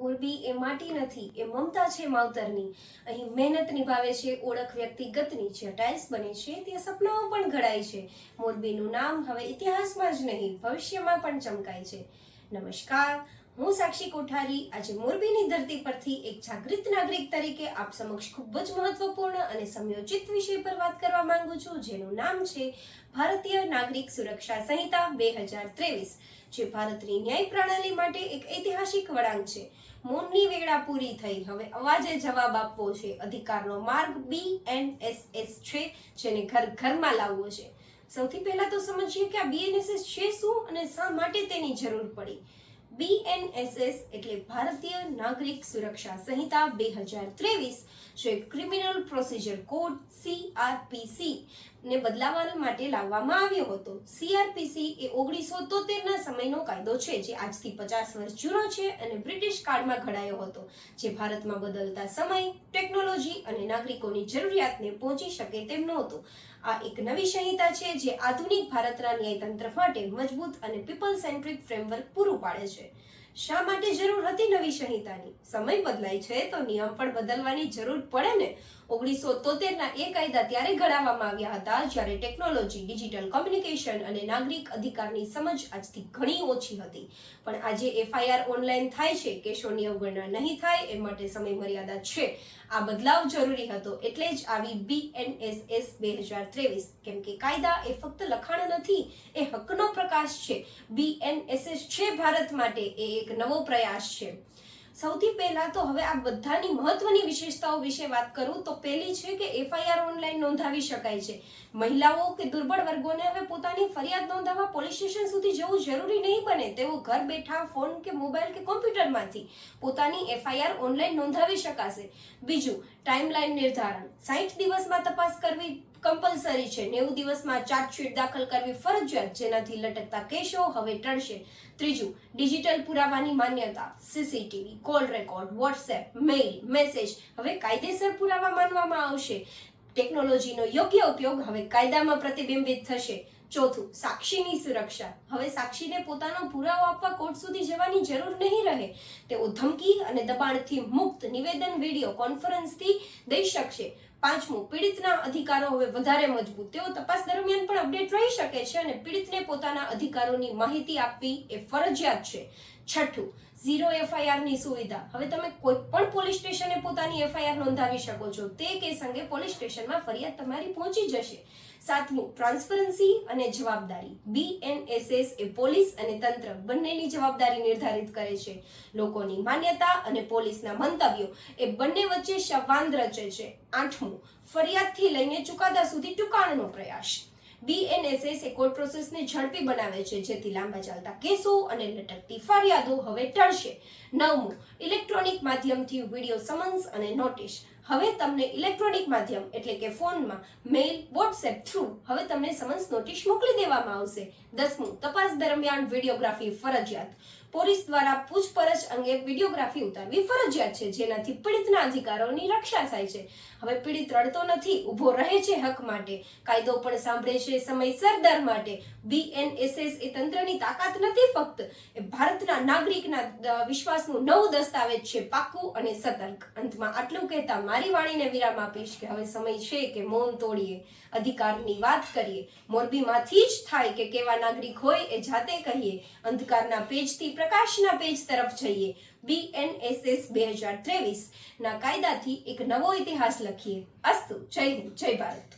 મોરબી એ માટી નથી, એ મમતા છે માવતરની. અહીં મહેનત નિભાવે છે, ઓળખ વ્યક્તિગતની જે ટાઇલ્સ બને છે, તે સપનાઓ પણ ઘડાય છે. મોરબીનું નામ હવે ઇતિહાસમાં જ નહીં, ભવિષ્યમાં પણ ચમકાય છે. નમસ્કાર હું સાક્ષી કોઠારી. આજે મોરબીની ધરતી પરથી એક જાગૃત નાગરિક તરીકે આપ સમક્ષ ખૂબ જ મહત્વપૂર્ણ અને સમયોચિત વિષય પર વાત કરવા માંગુ છું, જેનું નામ છે ભારતીય નાગરિક સુરક્ષા સંહિતા બે હજાર ત્રેવીસ, જે ભારતની ન્યાય પ્રણાલી માટે એક ઐતિહાસિક વળાંક છે. મૌનની વેળા પૂરી થઈ. હવે અવાજે જવાબ આપવો છે. અધિકારનો માર્ગ બી એન એસ એસ છે, જેને ઘર ઘરમાં લાવવો છે. સૌથી પહેલા તો સમજીએ કે આ બીએનએસએસ છે શું અને શા માટે તેની જરૂર પડી? બીએનએસએસ એટલે ભારતીય નાગરિક સુરક્ષા સંહિતા બે હજાર ત્રેવીસ જે ક્રિમિનલ પ્રોસિજર કોડ સીઆરપીસી ને બદલાવા માટે લાવવામાં આવ્યો હતો. સીઆરપીસી એ ઓગણીસો તોતેરના સમયનો કાયદો છે, જે આજથી પચાસ વર્ષ જૂનો છે અને બ્રિટિશ કાળમાં ઘડાયો હતો, જે ભારતમાં બદલતા સમય ટેકનોલોજી અને નાગરિકોની જરૂરિયાતને પહોંચી શકે તેમ નહોતો. આ એક નવી સંહિતા છે જે આધુનિક ભારતના ન્યાયતંત્ર માટે મજબૂત અને પીપલ સેન્ટ્રિક ફ્રેમવર્ક પૂરું પાડે છે. શા માટે જરૂર હતી નવી સંહિતાની? સમય બદલાય છે તો નિયમ પણ બદલવાની જરૂર પડે ને? ઓગણીસો તોતેરના એ કાયદા ત્યારે ઘડાવવામાં આવ્યા હતા, જ્યારે ટેકનોલોજી, ડિજિટલ કોમ્યુનિકેશન અને નાગરિક અધિકારની સમજ આજથી ઘણી ઓછી હતી. પણ આજે એફઆઈઆર ઓનલાઈન થાય છે, કેશોની અવગણના નહીં થાય, એ માટે સમય મર્યાદા છે. આ બદલાવ જરૂરી હતો, એટલે જ આવી બીએનએસએસ બે હજાર ત્રેવીસ, કેમ કે કાયદા એ ફક્ત લખાણ નથી, એ હકનો પ્રકાશ છે. બીએનએસએસ છે ભારત માટે, એ એક નવો પ્રયાસ છે. સૌથી પહેલા તો હવે આ બધાની મહત્વની વિશેષતાઓ વિશે વાત કરું તો પહેલી છે કે એફઆઈઆર ઓનલાઈન નોંધાવી શકાય છે. મહિલાઓ કે દુર્બળ વર્ગોને હવે પોતાની ફરિયાદ નોંધાવવા પોલીસ સ્ટેશન સુધી જવું જરૂરી નહીં બને તેઓ ઘર બેઠા ફોન કે મોબાઈલ કે કોમ્પ્યુટરમાંથી પોતાની એફઆઈઆર ઓનલાઈન નોંધાવી શકાશે. બીજું ટાઈમલાઈન નિર્ધારણ. સાઠ દિવસમાં તપાસ કરવી કમ્પલસરી છે. નેવું દિવસમાં ચાર્જશીટ દાખલ કરવી ફરજિયાત, જેનાથી લટકતા કેસો હવે ટળશે. ત્રીજું ડિજિટલ પુરાવાની માન્યતા. CCTV call record WhatsApp mail message હવે કાયદેસર પુરાવા માનવામાં આવશે. ટેકનોલોજીનો યોગ્ય ઉપયોગ હવે કાયદામાં પ્રતિબિંબિત થશે. ચોથું, સાક્ષીની સુરક્ષા. હવે સાક્ષીને પોતાનો પુરાવો આપવા કોર્ટ સુધી જવાની જરૂર નહીં રહે. તેઓ ધમકી અને દબાણથી મુક્ત નિવેદન વીડિયો કોન્ફરન્સથી દઈ શકશે. પાંચમું, પીડિતના અધિકારો હવે વધારે મજબૂત. તેઓ તપાસ દરમિયાન પણ અપડેટ રહી શકે છે અને પીડિતને પોતાના અધિકારોની માહિતી આપવી એ ફરજિયાત છે. છઠ્ઠું ઝીરો એફઆઈઆરની સુવિધા. હવે તમે કોઈ પણ પોલીસ સ્ટેશને પોતાની એફઆઈઆર નોંધાવી શકો છો. તે કેસ અંગે પોલીસ સ્ટેશનમાં ફરિયાદ તમારી પહોંચી જશે. સાતમું ટ્રાન્સપરન્સી અને જવાબદારી. બીએનએસએસ એ પોલીસ અને તંત્ર બંનેની જવાબદારી નિર્ધારિત કરે છે. લોકોની માન્યતા અને પોલીસના મંતવ્યો એ બંને વચ્ચે સંવાદ રચે છે. આઠમું, ફરિયાદથી લઈને ચુકાદા સુધી ટૂંકાણનો પ્રયાસ. બીએનએસએસ એ કોર્ટ પ્રોસેસને ઝડપી બનાવે છે, જેથી લાંબા ચાલતા કેસો અને લટકતી ફરિયાદો હવે ટળશે. નવમું, ઇલેક્ટ્રોનિક માધ્યમથી વીડિયો સમન્સ અને નોટિસ. હવે તમને ઇલેક્ટ્રોનિક માધ્યમ એટલે કે ફોનમાં મેઇલ, વોટ્સએપ થ્રુ હવે તમને સમન્સ નોટિસ મોકલી દેવામાં આવશે. દસમું, તપાસ દરમિયાન વિડીયોગ્રાફી ફરજિયાત. પોલીસ દ્વારા પૂછપરછ અંગે વિડીયોગ્રાફી ઉતારવી ફરજિયાત છે, જેનાથી પીડિતના અધિકારોની રક્ષા થાય છે. હવે પીડિત રડતો નથી, ઊભો રહે છે હક માટે. કાયદો પણ સાંભળે છે સમયસર દર માટે. બીએનએસએસ એ તંત્રની તાકાત નથી ફક્ત, એ ભારતના નાગરિકના વિશ્વાસનું નવું દસ્તાવેજ છે પાક્કું અને સતર્ક. અંતમાં આટલું કહેતા મારી વાણીને વિરામ આપીશ કે હવે સમય છે કે મૌન તોડીએ. અધિકારની વાત કરીએ. મોરબીમાંથી જ થાય કે કેવા નાગરિક હોય એ જાતે કહીએ. અંધકારના પેજથી પ્રકાશના પેજ તરફ જઈએ. બીએનએસએસ બે હજાર ત્રેવીસ ના કાયદાથી એક નવો ઇતિહાસ લખીએ. અસ્તુ. જય હિન્દ. જય ભારત.